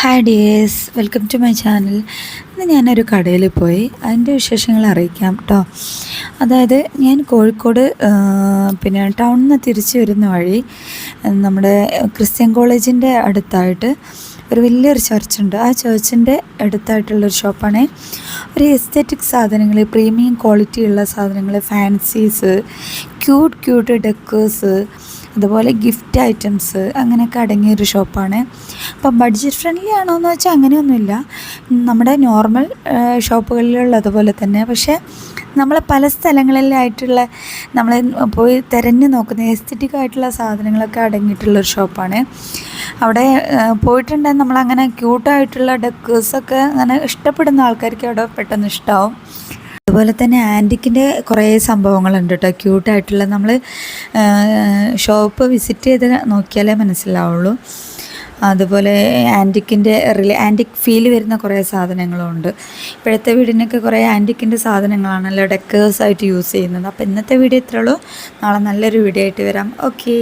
Hi dears welcome to my channel ഇന്ന് ഞാനൊരു കടയിൽ പോയി. അതിന്റെ വിശേഷങ്ങൾ അറിയിക്കാം കേട്ടോ അതായത് ഞാൻ കോഴിക്കോട് പിന്നെ ടൗണിൽ നിന്ന് തിരിച്ചു വരുന്ന വഴി നമ്മുടെ ക്രിസ്ത്യൻ കോളേജിന്റെ അടുത്തായിട്ട് ഒരു വലിയൊരു ചർച്ചുണ്ട് ആ ചർച്ചിന്റെ അടുത്തായിട്ടുള്ളൊരു ഷോപ്പാണ് ഒരു എസ്തെറ്റിക് സാധനങ്ങൾ പ്രീമിയം ക്വാളിറ്റിയുള്ള സാധനങ്ങൾ ഫാൻസീസ് ക്യൂട്ട് ക്യൂട്ട് ഡെക്കേഴ്സ് അതുപോലെ ഗിഫ്റ്റ് ഐറ്റംസ് അങ്ങനെയൊക്കെ അടങ്ങിയ ഒരു ഷോപ്പാണ് അപ്പം ബഡ്ജറ്റ് ഫ്രണ്ട്ലി ആണോ എന്ന് വെച്ചാൽ അങ്ങനെയൊന്നുമില്ല. നമ്മുടെ നോർമൽ ഷോപ്പുകളിലുള്ളതുപോലെ തന്നെ. പക്ഷേ നമ്മൾ പല സ്ഥലങ്ങളിലായിട്ടുള്ള നമ്മൾ പോയി തിരഞ്ഞു നോക്കുന്ന എസ്തറ്റിക് ആയിട്ടുള്ള സാധനങ്ങളൊക്കെ അടങ്ങിയിട്ടുള്ളൊരു ഷോപ്പാണ് അവിടെ പോയിട്ടുണ്ടെങ്കിൽ നമ്മളങ്ങനെ ക്യൂട്ടായിട്ടുള്ള ഡെക്കേഴ്സൊക്കെ അങ്ങനെ ഇഷ്ടപ്പെടുന്ന ആൾക്കാർക്ക് അവിടെ പെട്ടെന്ന് ഇഷ്ടമാവും അതുപോലെ തന്നെ ആന്റിക്കിന്റെ കുറേ സംഭവങ്ങളുണ്ട് കേട്ടോ. ക്യൂട്ടായിട്ടുള്ള നമ്മൾ ഷോപ്പ് വിസിറ്റ് ചെയ്ത് നോക്കിയാലേ മനസ്സിലാവുള്ളൂ. അതുപോലെ ആന്റിക്കിന്റെ റിലേ ആന്റിക് ഫീൽ വരുന്ന കുറേ സാധനങ്ങളുണ്ട്. ഇപ്പോഴത്തെ വീടിനൊക്കെ കുറേ ആന്റിക്കിന്റെ സാധനങ്ങളാണല്ലോ ഡെക്കേഴ്സായിട്ട് യൂസ് ചെയ്യുന്നത്. അപ്പോൾ ഇന്നത്തെ വീഡിയോ ഇത്രയുള്ളൂ നാളെ നല്ലൊരു വീഡിയോ ആയിട്ട് വരാം. ഓക്കേ.